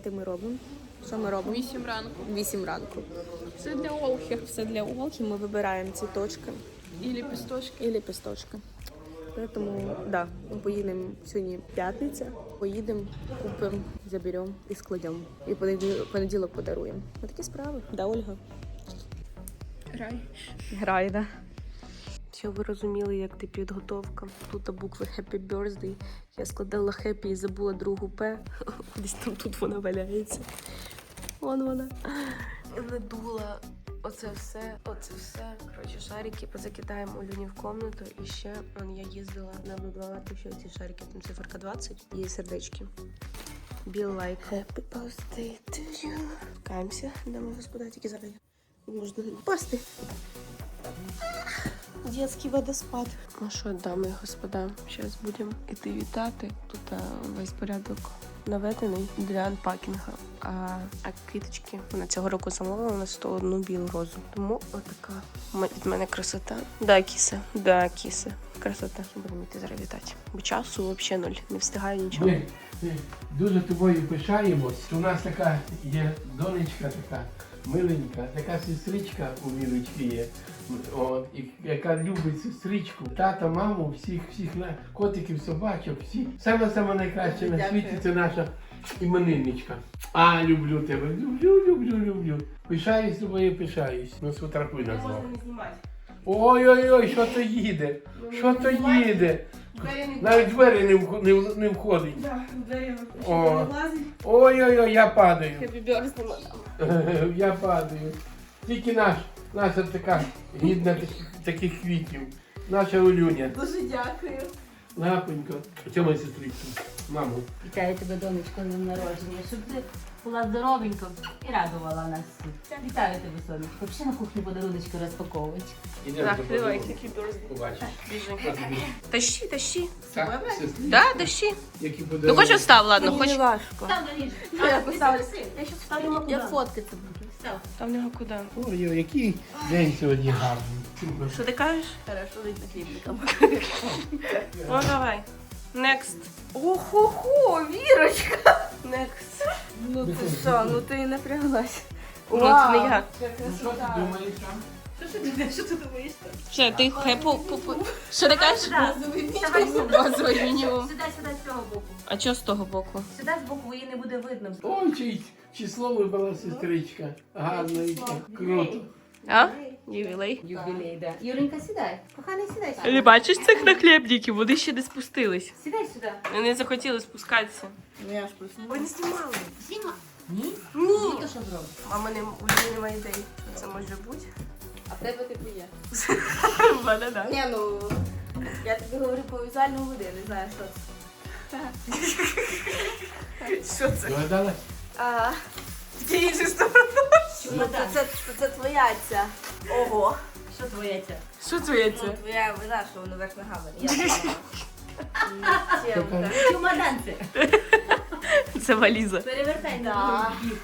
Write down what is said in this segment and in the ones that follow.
гадаєте, ми робимо? Що ми робимо? Вісім ранку. 8 ранку. Це для олхи. Все для Олхи. Ми вибираємо цвіточки І ліпісточки. і ліпісточки. Тому да, ми поїдемо сьогодні п'ятниця. Поїдемо, купимо, заберемо і складемо. І понеділ- понеділок подаруємо. Ось такі справи. Да, Ольга? Грай. Грай, да. Щоб ви розуміли, як ти підготовка. Тут букви Happy Birthday. Я складала Happy і забула другу П. Десь там тут вона валяється. Вон вона. Надула оце все, оце все. Коротше, шарики позакидаємо Олюні в комнату. І ще он, я їздила на ще ці шарики, там циферка 20 і сердечки. Be like happy birthday to you. Каємося, дамо господа, тільки зараз. Можна пасти. Детський водоспад. Ну що, дами і господа, зараз будемо іти вітати. Тут а, весь порядок наведений для анпакінга. А, а квіточки вона цього року замовила на 101 білу розу. Тому отака від мене красота. Да, кісе, да, кісе. Красота. Будемо йти зараз вітати. Бо часу взагалі нуль. Не встигаю нічого. Ми ми дуже тобою пишаємось. У нас така є донечка така миленька, така сестричка у Вірочки є. От, і, яка любить сестричку. Тата, маму, всіх, всіх на- котиків, собачок, всі. Саме саме найкраще на світі це наша іменинничка. А, люблю тебе. Люблю, люблю, люблю. Пишаюсь тобою, пишаюсь. Ну, сфотографуй нас. знову. Ой-ой-ой, що то їде? Що то їде? Навіть двері не, вх- не, в- не входить. О. Ой-ой-ой, я падаю. Я падаю. Тільки наш, наша така гідна таких, таких квітів. Наша Олюня. Дуже дякую. Лапонько. Це моя сестричка. Мамо. Вітаю тебе, донечко, днем народження, щоб ти була здоровенька і радувала нас всіх. Вітаю тебе, сонечко. Ще на кухні подаруночки розпаковувати. Побачиш. Тащи, тащи. Так, сестричка. Да, тащи. Які Ну подарунки. хоч остав, ладно, хоч. важко. На. Я поставлю. Я щас ставлю на Я фоткати буду. Там нього куди? Ой, ой, який день сьогодні гарний. Що ти кажеш? Хорошо, видно хлібником. Ну давай. Next. Ого-го, Вірочка! Next. Ну ти що, ну ти і напряглась. Ну, це не я. Ну що ти думаєш там? Що ти думаєш, що ти думаєш там? Що, хепу. Що ти кажеш? Сюди. Базовий мінімум. Сюди, сюди, з цього боку. А чого з того боку? Сюди з боку її не буде видно. Ой, чи число вибрала сестричка. Гарненька. Круто. А? Ювілей. Юбілей, да. Юренька, сідай. Коханий, сідай сюди. Не бачиш цих наклепників? Вони ще не спустились. Сідай сюди. Вони захотіли спускатися. Ну я ж просто. Ви не знімали. Зіма. Ні? Ні. то що зробиш? Мама не, у неї немає ідей. Це може бути? А в тебе типу є. В мене да. Ні, ну я тобі говорю по візуальному води, не знаю, що це. Що це? Догадалась? Ага. Іншої сторони. Ну, це, це, це, це твоя ця. Ого. Що твоє це? Що твоє Ну, це? твоя вина, що воно верх ногами. Я. Тємка. Це. Це валіза. Перевертай на другий бік.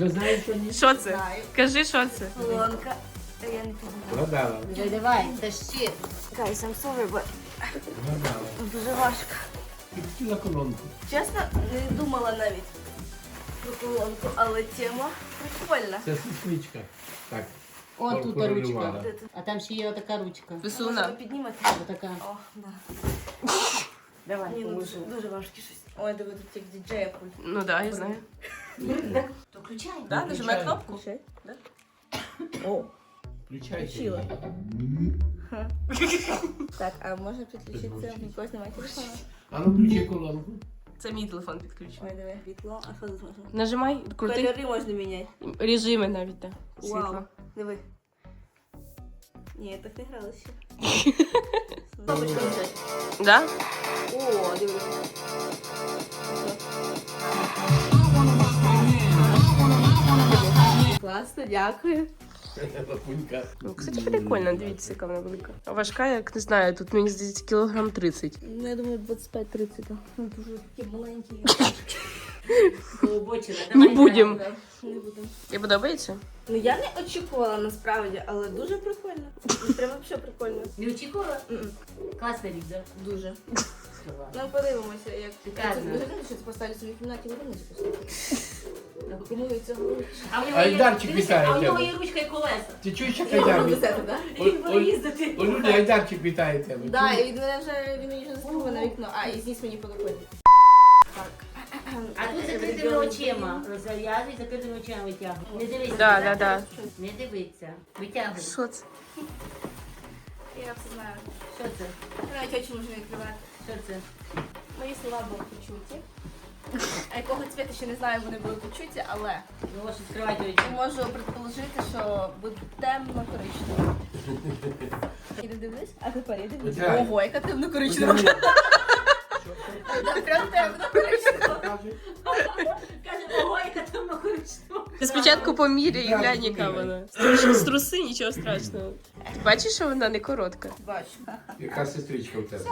Є з нами. Що ні? Що це? Знаю. Кажи, що це? Колонка. Я не піду. Вгадала. Давай, тащи. Guys, I'm sorry, but Вгадала. дуже важко. Ти хотіла колонку. Чесно, не думала навіть про колонку, але тема прикольна. Це сестричка. Так. О, тут Королювала. ручка. А там ще є отака ручка. Висуна. Можна піднімати? Отака. О, да. Давай, Ні, ну, поможу. дуже, дуже важке щось. Ой, диви, тут як діджея пульт. Ну так, да, я знаю. То включай. Да, нажимай Включаю. кнопку. Включай. Да? О, Включайте. Включила. так, а можна підключитися? Підключись. Нікось немає телефону? А ну включи колонку. Це мій телефон підключений. Ой, диви, світло, а що тут можна? Нажимай, крути Кольори можна міняти. режими навіть, так. Вау, Світло. диви. Ні, я так не грала ще. Да? О, диви. Класно, дякую. Лапунька. Ну, кстати, прикольно, дивіться, яка вона велика. А Важка, як не знаю, тут мені здається кілограм 30. Ну, я думаю, 25-30. Ну, дуже такі маленькі. Не будем. Не будемо. Тобі подобається? Ну я не очікувала насправді, але дуже прикольно. Прямо взагалі прикольно. Не очікувала? Класна річ, да? Дуже. Ну подивимося, як Шикарно. Ви знаєте, що це поставлю собі в кімнаті годинничку поставити? А Айдарчик вітає А в нього тебе. є ручка і колеса. Ти чуєш, як Айдар? так? О- Він буде їздити. О, люди, Айдарчик вітає тебе. Да, і від мене вже він мені вже на вікно. А, і зніс мені подоконник. Так. А тут закритими очима. Розв'язуй, закритими очима витягуй. Не дивися. Да, да, да. Не дивиться. Витягуй. Що це? Я все знаю. Що це? Навіть очі можна відкривати. Що це? Мої слова були почуті. А якого цвіту ще не знаю, вони були почуті, але Ну, ось відкривайте очі. можу предположити, що буде темно коричнево. І не дивлюсь, а тепер я дивлюсь. Ого, яка темно коричнева. Прям темно коричнева. Каже, ого, яка темно коричнева. Ти спочатку поміряй і глянь, яка вона. З труси нічого страшного. Бачиш, що вона не коротка? Бачу. Яка сестричка у тебе? Все,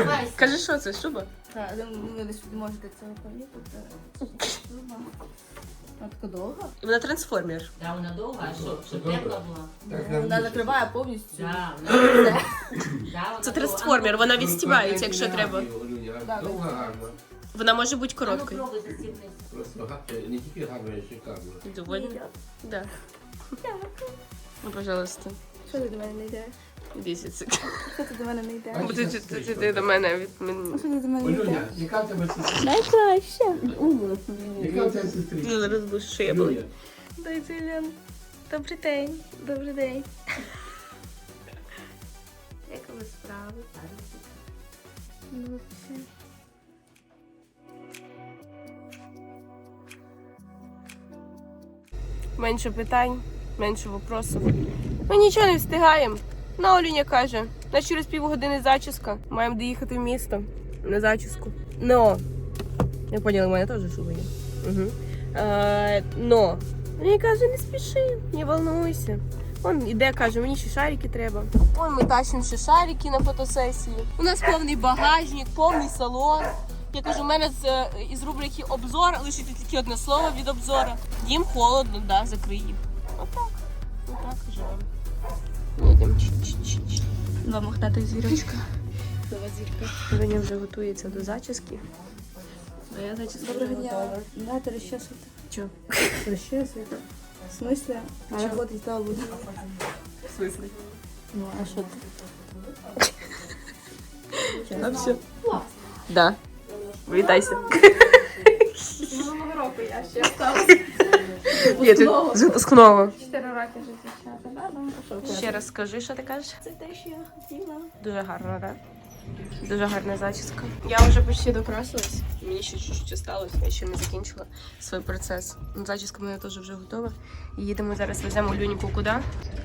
я Кажи, що це, шуба? Так, ви десь можете цього помітити. Вона така довга. Вона трансформер. Да, вона довга, а що? Щоб тепла була. Так, Вона нам закриває повністю. Да, вона да, вона Це трансформер, вона відстібається, якщо треба. Да, Довга гарна. Вона може бути А ну короткою. пробуй. Просто е, не тільки гарна, а й шикарна. Довольно? Да. Ну, пожалуйста. Що ти до мене не йдеш? 10 секунд. Що ти до мене не йдеш? Бо ти, ти, ти, ти, ти до мене від мен- Що ти до мене не? Олюня, яка в тебе сестричка? Найкраще. Яка в тебе сестричка? Ну, зараз будеш шия болить. Олюня, Дай Лен. Добрий день. Добрий день. Як ви справи? Ну, все. Менше питань, менше вопросів. Ми нічого не встигаємо. Ну, Олюня каже, на через півгодини зачіска. Маємо доїхати в місто на зачіску. Но. Я поняла, у мене теж шуба є. Угу. Е, но. Він каже, не спіши, не волнуйся. Он іде, каже, мені ще шарики треба. Ой, ми тащимо ще шарики на фотосесії. У нас повний багажник, повний салон. Я кажу, у мене з, е, із рубрики обзор лишиться тільки одне слово від обзора. Їм холодно, да, закрий. Отак. Отак живемо. Їдемо. Два мохнатих звірочка. Нова зірка. Женя вже готується до зачіски. А я зачіска Доброго вже дня. готова. Давайте розчесуйте. Чо? Розчесуйте. В смысле? А работать стало буде. В смысле? Ну, а що ти? А все. Да. Вітайся. Минулого року я ще стала Ні, ти з випускного. 4 роки життя. Да, ну? Ще раз скажи, що ти кажеш? Це те, що я хотіла. Дуже гарно, да? Дуже гарна зачіска. Я вже почти докрасилась. Мені ще чуть-чуть осталось, я ще не закінчила свій процес. Ну, Зачіска в мене теж вже готова. І їдемо зараз веземо Люніку куди?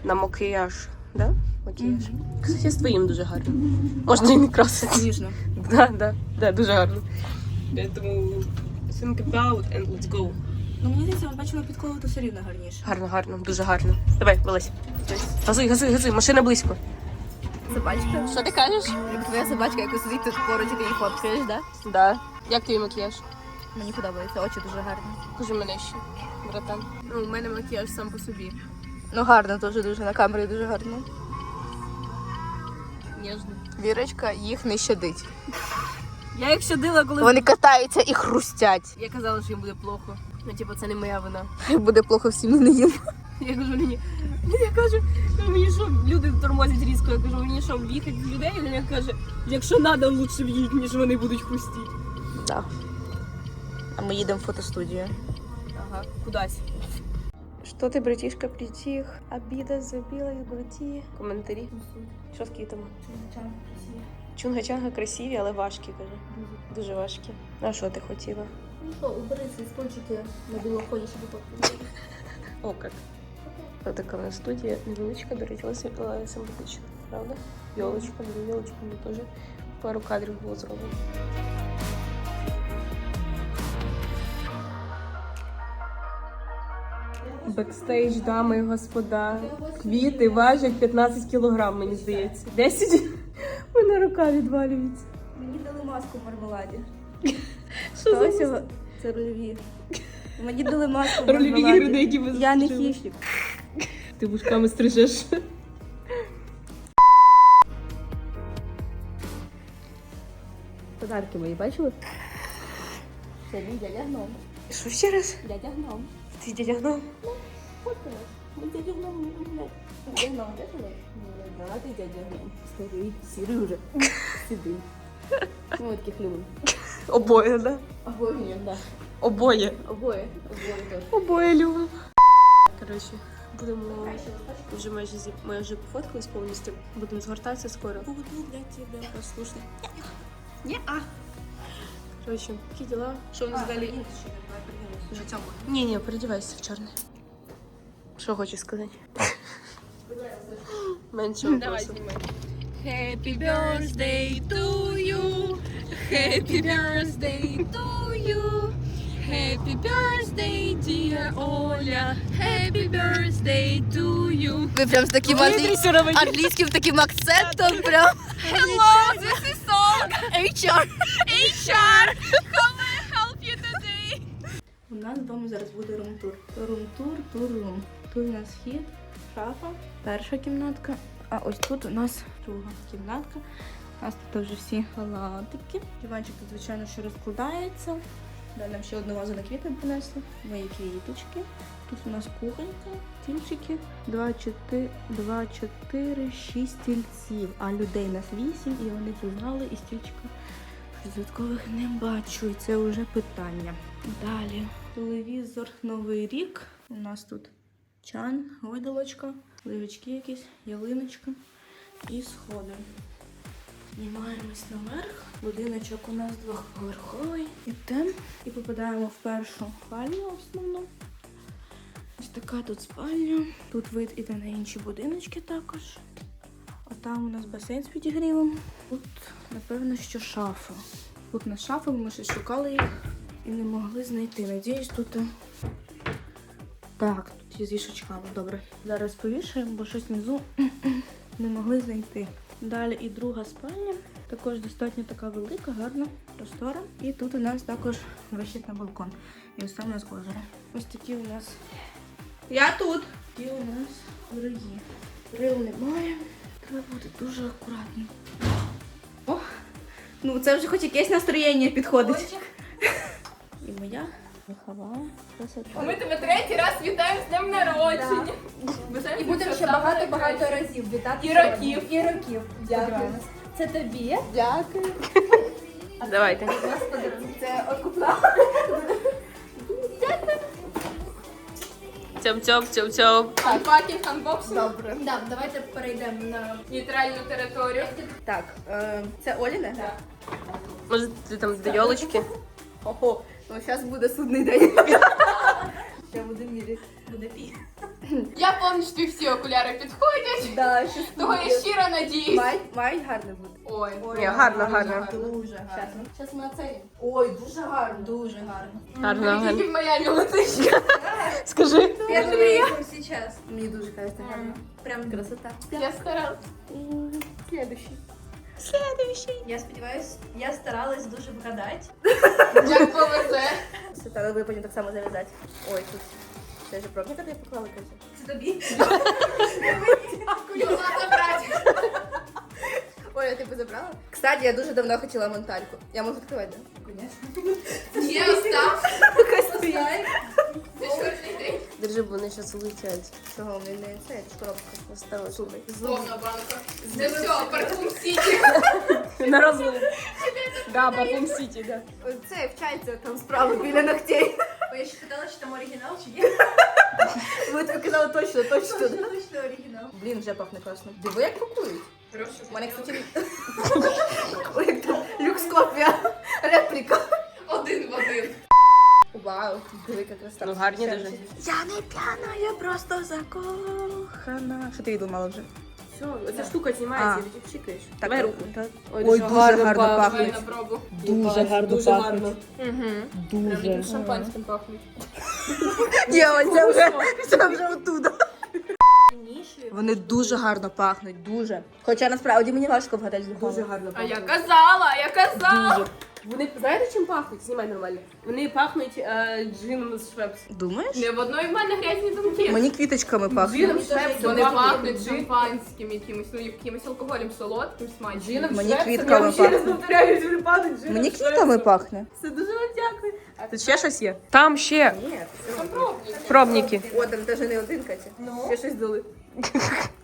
На макіяж. Да? Макіяж. Кстати, з твоїм дуже гарно. Можна і не красити. Ніжно. Да, да, да, дуже гарно. Тому think about and let's go. Ну мені здається, ми бачимо під коло, то все рівно гарніше. Гарно, гарно, дуже гарно. Давай, вилазь. Газуй, газуй, газуй, машина близько. Собачка. Що ти кажеш? Як твоя собачка, яку сидить тут поруч, і ти її фоткаєш, да? Да. Як твій макіяж? Мені подобається, очі дуже гарні. Покажи мене ще, братан. Ну, у мене макіяж сам по собі. Ну гарно теж дуже на камері дуже гарно. Ніжно. Вірочка їх не щадить. Я їх щадила, коли Вони катаються і хрустять. я казала, що їм буде плохо. Ну, типу, це не моя вина. Буде плохо всім не їм. Я кажу, мені, я кажу, мені що, люди тормозять різко, я кажу, мені що, в'їхати в людей? Він каже, якщо треба, лучше в'їдь, ніж вони будуть хрустіти. Да. А ми їдемо в фотостудію. Ага, кудись. Що ти, братішка, притих? Обіда забила в груді. Коментарі. Що з квітами? Чунга-чанга красиві, але важкі, каже. Дуже важкі. А що ти хотіла? Ну що, убери стульчики на білоході, щоб фотку. О, як. Ось така у нас студія невеличка, до речі, але сим- але симпатична, правда? Йолочка, дві йолочки, мені теж пару кадрів було зроблено. Бекстейдж, дами і господа. Квіти важать 15 кілограм, мені здається. 10? У мене рука відвалюється. Мені дали маску в мармеладі. Що за? Це рольові. Мені дали маску рольові ігри, на які ви Я не хищник. Ти вушками стрижеш. кошарки мої, бачили? Це мій дядя гном. Що ще раз? Дядя гном. Ти дядя гном? Фоткали. Ми дядя гном не люблять. Дядя гном? Ну, а ти дядя гном. Старий, сірий вже. Сидий. Ну, ми таких любимо. Обоє, да? Обоє, да. Обоє. Обоє. Обоє теж. Обоє любимо. Коротше, будемо вже майже зі ми вже пофоткались повністю. Будемо згортатися скоро. Буду для тебе послушний. Ні-а. Коротше, які діла? Що в нас далі? Життя Ні, ні, передівайся в чорне. Що хочеш сказати? Менше вопросів. Happy birthday to you. Happy birthday to you. Happy birthday, dear Оля. Happy birthday to you. Ви прям з таким англійським таким акцентом прям. Hello, this is song. HR. HR. How may I help you today? У нас вдома зараз буде рум-тур. Рум-тур, тур-рум. Тут у нас хід, шафа, перша кімнатка. А ось тут у нас друга кімнатка. У нас тут вже всі халатики. Диванчик тут, звичайно, що розкладається. Далі нам ще одну вазу на квіти принесли. Мої квіточки. Тут у нас кухонька, стільчики. Два, чотири, два, чотири, шість стільців. А людей нас вісім, і вони це знали, і стільчика Додаткових не бачу, і це вже питання. Далі. Телевізор Новий рік. У нас тут чан, гойдалочка, ливочки якісь, ялиночка і сходи. Знімаємось наверх. Будиночок у нас двохповерховий. Ідемо і попадаємо в першу спальню основну. Ось така тут спальня. Тут вид іде на інші будиночки також. А там у нас басейн з підігрівом. Тут, напевно, що шафа. Тут на шафа, ми ще шукали їх і не могли знайти. Надіюсь, тут. е, Так, тут є з вішачками. Добре. Зараз повішаємо, бо щось внизу не могли знайти. Далі і друга спальня. Також достатньо така велика, гарна, простора. І тут у нас також вихід на балкон. І ось там у нас озеро. Ось такі у нас. Я тут! Такі у нас дорогі. Рил немає. Треба бути дуже акуратним. О, ну це вже хоч якесь настроєння підходить. І моя вихова красота. Ми тебе третій раз вітаємо з днем народження. І будемо ще багато-багато разів вітати. І років. І років. Дякую. Це тобі. Дякую. Давайте. Це окупна. Цьом-цьом, цьом-цьом. Пакінг анбоксинг. Добре. Так, давайте перейдемо на. Нейтральну територію. Так, е, це Оліне? Так. Може, ти там до йолочки? Ого, ну зараз буде судний день. Ще буде мірі. Буде пі. Я пам'ятаю, що всі окуляри підходять. Да, щас Того я щиро надіюсь. Мають, мають гарно бути. Ой, Ні, гарно, гарно. Дуже гарно. Зараз ми оцей. Ой, дуже гарно. Дуже гарно. Гарно, Тільки гарно. в Майамі летиш. Скажи. Перший приїхав зараз. Мені дуже кажеться гарно. Прям красота. Я старалась. Следующий. Я сподіваюсь, я старалась дуже вгадати. Як повезе. Треба буде потім так само зав'язати. Ой, тут. Це вже пробника ти поклала Катя? Це тобі. Куди забрати? Оля, ти б забрала? Кстати, я дуже давно хотіла монтальку. Я можу відкривати, да? Є остав. Стояй. Це чорний день. Держи, бо вони зараз улетять. Чого вони не це, це коробка. Осторожно. Повна банка. Це все, парфум Сіті. На розлив. Да, Батум Сіті, да. Це вчається там справа біля ногтей. Бо я ще питала, чи там оригінал, чи є. Ви так казали точно, точно. Точно, точно оригінал. Блін, вже пахне класно. Диви, як пакують. У мене, кстати, Ой, як там люкскопія. Репліка. Один в один. Вау, диви, яка краса. Ну, гарні дуже. Я не п'яна, я просто закохана. Що ти думала вже? Все, ця штука знімається, і ти. Так, Давай руку. так. Ой, дуже гарно пахне. На пробу. Дуже гарно дуже гарно. Дуже. Шампанським пахнуть. Ні, ось це вже, це вже оттуда. Вони дуже гарно пахнуть, дуже. Хоча насправді мені важко вгадати з Дуже гарно. А я казала, я казала. Вони знаєте, чим пахнуть? Знімай нормально. Вони пахнуть е, джином з Швепс. Думаєш? Не в одної в мене грязні думки. Мені квіточками пахне. Джином з Швепс. Вони пахнуть шампанським якимось, ну якимось алкоголем солодким, смачним. Джином Мені Швепс. квітками Я ще раз пахне. повторяю, вони пахнуть джином Мені квітами пахне. Все дуже вам дякую. А тут ще щось є? Там ще пробники. О, там навіть не один Катя. Ще щось дали.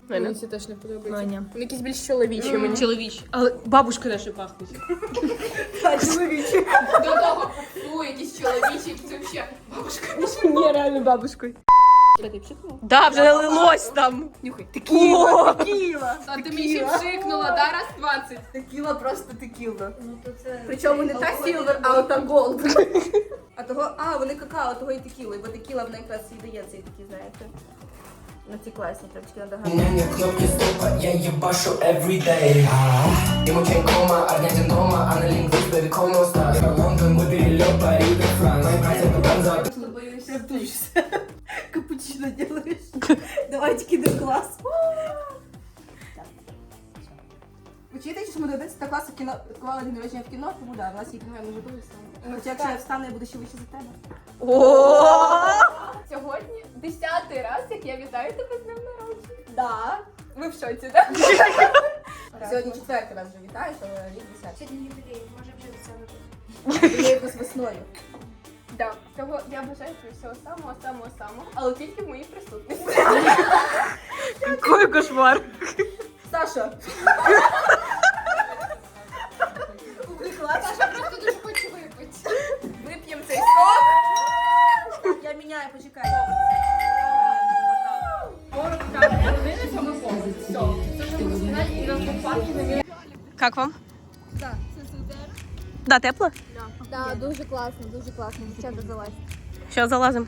Мені ці теж не подобається. Вони якісь більш чоловічі мені. Чоловічі. Але бабушка наша пахнуть. До того, ну, якісь чоловічі, це взагалі бабушка. Ні, реально бабушкою. Да, вже налилось там. Нюхай. Текіла. Текіла. А ти мені ще пшикнула, да, раз 20. Текіла просто текіла. Ну то це. Причому не та сілвер, а ота голд. А того, а, вони какао, того і текіли, бо текіла вона якраз і дає цей такі, знаєте. На ці класні, трошки надо гарно. Мене кнопки стопа, я їбашу everyday Імочен кома, аргентин дома, аналінгвіст, бебі комо, стар Лондон, ми перельот, Париж, Франц Мой прайс, это бронза Капучино делаешь. Давайте до класс. Учитывайте, що ми до класу кіно, відкривали день народження в кіно, тому да, у нас є кіно, я можу дивитися. Хоча якщо я встану, я буду ще вище за тебе. Сьогодні десятий раз, як я вітаю тебе з днем народження. Да. Ви в шоці, так? Сьогодні четвертий раз вже вітаю, що рік десятий. Сьогодні юбілей, може вже все Я якось весною. Да. Того я бажаю тобі всього самого, самого, самого, але тільки в моїй присутності. Какой кошмар. Саша! Саша просто дуже хоче випити. Вип'ємо цей сок. Я міняю, почекай. Как вам? Да, тепло? Да, дуже класно, дуже класно. Дівчата залазь. Сейчас залазим.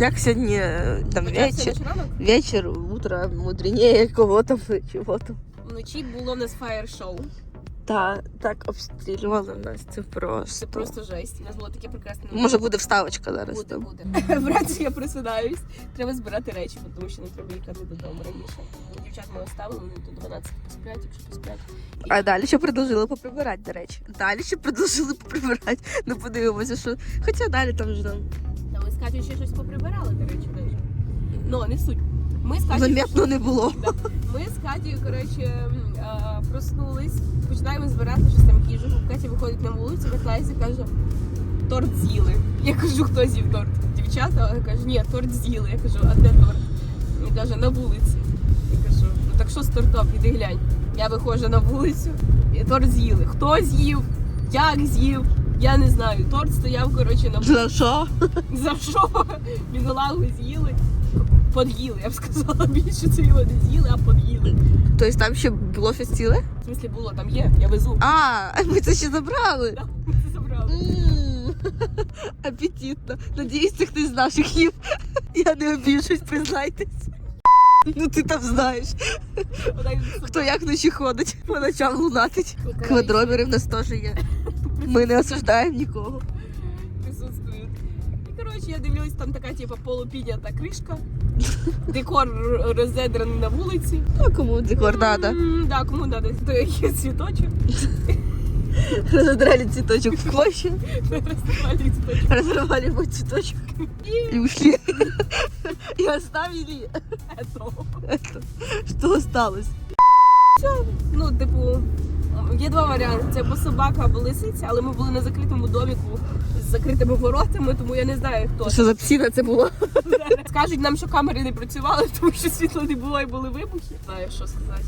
Як сьогодні е, там вечір? ранок Вечір, утро, мудренее, кого там, чого там. вночі було у нас фаєр-шоу. Та, так обстрілювали нас, це просто Це просто. жесть. У нас було таке прекрасне. Може буде вставочка зараз Буде, там. буде. Вранці я просинаюсь. Треба збирати речі, тому що не треба їхати додому раніше. Дівчат ми оставили, вони до 12 посплять, якщо посплять. А далі ще продовжили поприбирати, до речі. Далі ще продовжили поприбирати. Ну подивимося, що. Хоча далі там вже там Катю ще щось поприбирали, до речі, навіть. Ну, не суть. Ми з Катю заметно не було. Ми з Катєю, коротше, проснулись, починаємо збирати щось там їжу. Катя виходить на вулицю, вертається і каже, торт з'їли. Я кажу, хто з'їв торт? Дівчата, вона каже, ні, торт з'їли. Я кажу, а де торт? Він каже, на вулиці. Я кажу, ну так що з тортом? Іди глянь. Я виходжу на вулицю, і торт з'їли. Хто з'їв? Як з'їв? Я не знаю. Торт стояв, коротше, на За що? за що? Бідолагу з'їли. Под'їли, я б сказала більше це його не з'їли, а под'їли. Тобто там ще було щось ціле? В смислі було, там є, я везу. А, ми це ще забрали. Ми це забрали. Апетитно. Надіюсь, це хтось з наших їв. Я не обіжусь, признайтесь. Ну ти там знаєш, хто як вночі ходить, по ночам лунатить. Квадробери в нас теж є. Ми не осуждаємо нікого. присутствують. І коротше, я дивлюсь, там така, типу, полупіднята кришка. Декор розедраний на вулиці. А кому декор надо? Да, кому надо, то який цвіточок. Разодрали цветочек в клочья, Розсипали цвіточок. разорвали мой цветочек и ушли. И оставили это. Что осталось? Ну, типу, є два варіанти: це або собака, або лисиця, але ми були на закритому доміку з закритими воротами, тому я не знаю хто. Що за псина це було? Скажуть нам, що камери не працювали, тому що світла не було і були вибухи. Знаю, що сказати.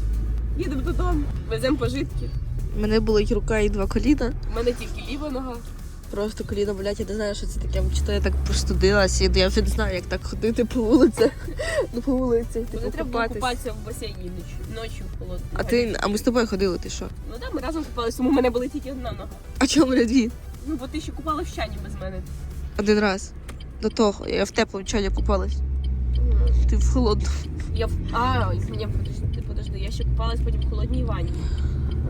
Їдемо додому, веземо пожитки. У мене була і рука, і два коліна. У мене тільки ліва нога. Просто коліно, блядь, я не знаю, що це таке. Чи то я так простудилась, і я вже не знаю, як так ходити по вулиці. Ну, по вулиці. Мені Типу, треба було купатись. купатися в басейні ночі, ночі в холодну. А ти, а ми з тобою ходили, ти що? Ну так, ми разом купалися, тому в мене були тільки одна нога. А чому мене дві? Ну, бо ти ще купала в щані без мене. Один раз. До того. Я в теплому чані купалась. Ти в холодну. Я в... А, мені подожди, подожди, я ще купалась потім в холодній ванні.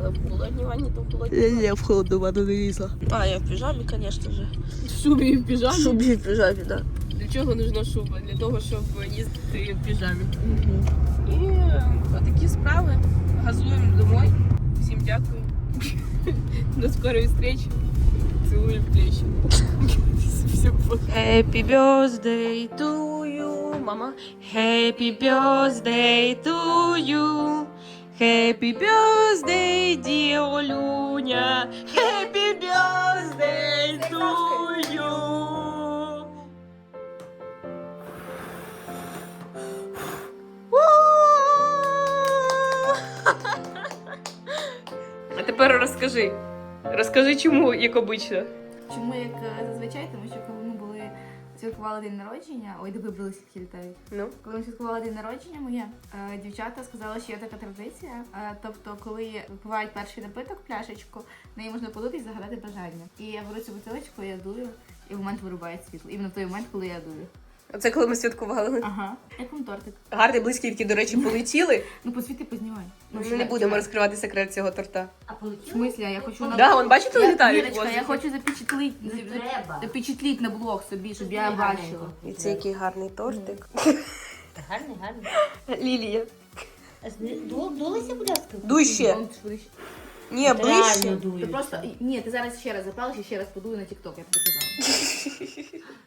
Але в холодній ванні, то в холодній Я, ванні. я в холодну воду не лізла. А, я в піжамі, звісно ж. В шубі і в піжамі. В шубі і в піжамі, да. Для чого нужна шуба? Для того, щоб їздити в піжамі. І е, отакі справи. Газуємо домой. Всім дякую. До скорої зустрічі. Цілую в плечі. Всім пока. Happy birthday to you, мама. Happy birthday to you. Happy birthday, dear Олюня. Happy birthday to you. А тепер розкажи. Розкажи, чому, як обично. Чому як е, зазвичай? Тому що святкували день народження, ой, де вибрали сітки літають. Ну. Коли ми святкували день народження моє, е, дівчата сказали, що є така традиція. Е, тобто, коли випивають перший напиток, пляшечку, неї можна подути і загадати бажання. І я беру цю бутилочку, я дую, і в момент вирубає світло. Іменно в той момент, коли я дую. Це коли ми святкували. Ага. Як вам тортик? Гарні блискітки, до речі, полетіли. Ну посвіти познімай. Ми що не будемо розкривати секрет цього торта. А В полетіло? смислі, я хочу на Да, вон бачите, Я- літають Вірочка, я хочу Не треба. запечатлити на блог собі, щоб я бачила. І це який гарний тортик. Гарний, гарний. Лілія. А зни- ду- Дулися, будь ласка. Дуй ще. Вон, швидше. Ні, Реально ближче. Ти просто ні, ти зараз ще раз запалиш і ще раз подуй на TikTok, я тобі казала.